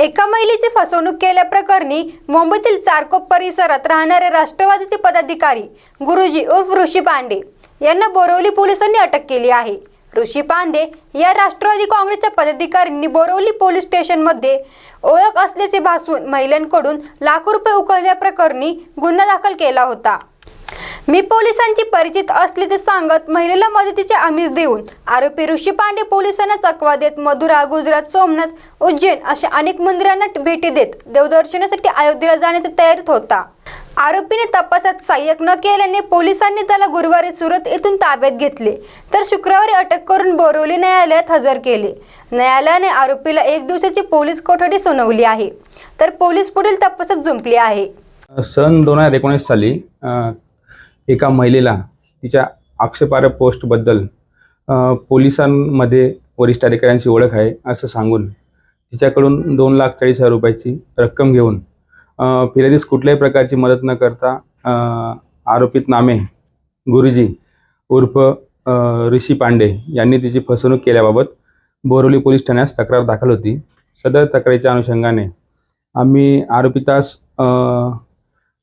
एका महिलेची फसवणूक केल्याप्रकरणी मुंबईतील चारकोप परिसरात राहणारे राष्ट्रवादीचे पदाधिकारी गुरुजी उर्फ ऋषी पांडे यांना बोरवली पोलिसांनी अटक केली आहे. ऋषी पांडे या राष्ट्रवादी काँग्रेसच्या पदाधिकाऱ्यांनी बोरवली पोलीस स्टेशनमध्ये ओळख असल्याचे भासून महिलांकडून लाखो रुपये उकळल्याप्रकरणी गुन्हा दाखल केला होता. मी पोलिसांची परिचित असल्याचे सांगत महिलेला मदतीचे आमिष देऊन. आरोपी ऋषी पांडे पोलिसांना चकवा देत मधुरा गुजरात सोमनाथ उज्जैन अशा अनेक मंदिरांना भेटी देत देवदर्शनासाठी अयोध्येला जाण्याच्या तयारीत होता. आरोपीने तपासात सहाय्यक न केल्याने पोलिसांनी त्याला गुरुवारी सुरत येथून ताब्यात घेतले तर शुक्रवारी अटक करून बोरवली न्यायालयात हजर केले. न्यायालयाने आरोपीला एक दिवसाची पोलीस कोठडी सुनावली आहे तर पोलीस पुढील तपासात जुंपली आहे. सन दोन हजार एकोणीस साली एका महिलेला तिच्या आक्षेपार्ह पोस्टबद्दल पोलिसांमध्ये वरिष्ठ अधिकाऱ्यांची ओळख आहे असं सांगून तिच्याकडून दोन लाख चाळीस हजार रुपयाची रक्कम घेऊन फिर्यादीस कुठल्याही प्रकारची मदत न करता आरोपित नामे गुरुजी उर्फ ऋषी पांडे यांनी तिची फसवणूक केल्याबाबत बोरवली पोलीस ठाण्यास तक्रार दाखल होती. सदर तक्रारीच्या अनुषंगाने आम्ही आरोपितास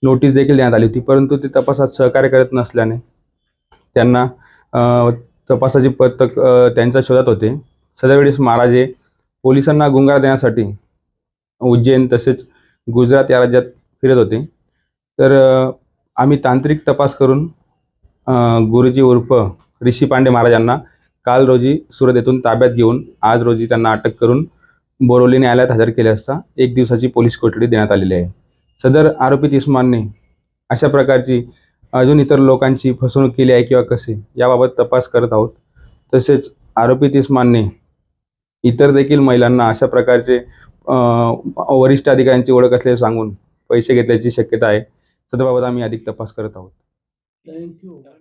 नोटीस देखील देण्यात आली होती. परंतु ते तपासात सहकार्य करत नसल्याने त्यांना तपासाचे तपासाची पथक त्यांच्या शोधात होते. सदर महाराजे पोलिसांना गुंगार देण्यासाठी उज्जैन तसेच गुजरात या राज्यात फिरत होते. तर आम्ही तांत्रिक तपास करून गुरुजी उर्फ ऋषी पांडे महाराजांना काल रोजी सुरत येथून ताब्यात घेऊन आज रोजी त्यांना अटक करून बोरवली न्यायालयात हजर केले असता एक दिवसाची पोलीस कोठडी देण्यात आलेली आहे. सदर आरोपित इस्मानने अशा प्रकारची अजून इतर लोकांची फसवणूक केली आहे किंवा कसे याबाबत तपास करत आहोत. तसेच आरोपित इस्मानने इतर देखील महिलांना अशा प्रकारचे वरिष्ठ अधिकाऱ्यांची ओळख असल्याचे सांगून पैसे घेतल्याची शक्यता आहे. सदरबाबत आम्ही अधिक तपास करत आहोत.